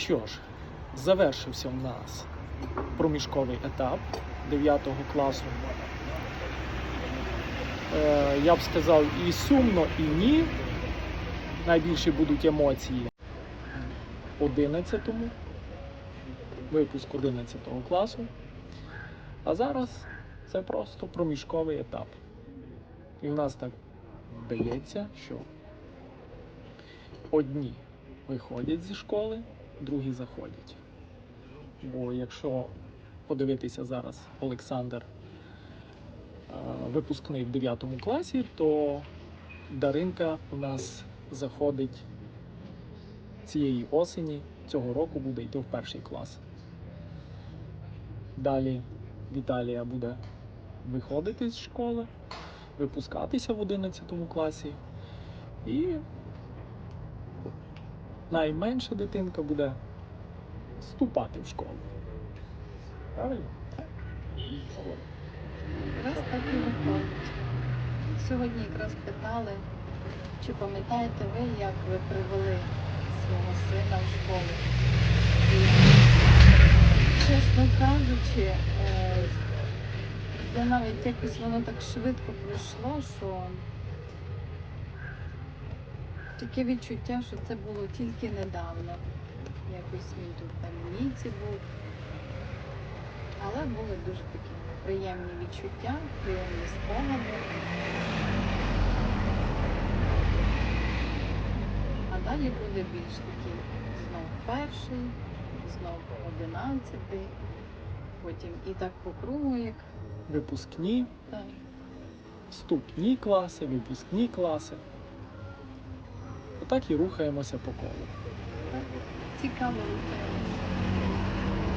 Що ж, завершився в нас проміжковий етап 9 класу. Е, я б сказав і сумно, і ні. Найбільші будуть емоції 11-му, випуск 11 класу. А зараз це просто проміжковий етап. І в нас так вдається, що одні виходять зі школи, другі заходять. Бо якщо подивитися зараз Олександр е, випускний в 9 класі, то Даринка у нас заходить цієї осені, цього року буде йти в перший клас. Далі Віталія буде виходити з школи, випускатися в 11 класі. І найменша дитинка буде вступати в школу. Правильно? Якраз так і виходить. Сьогодні якраз питали, чи пам'ятаєте ви, як ви привели свого сина в школу? І, чесно кажучи, е, я навіть якось воно так швидко пройшло, що таке відчуття, що це було тільки недавно. Якось він тут на лінійці був. Але були дуже такі приємні відчуття, приємні спогади. А далі буде більш такий знов перший, знов одинадцятий, потім і так по кругу, як Випускні, так. вступні класи, випускні класи так і рухаємося по колу. Цікаво рухаємося.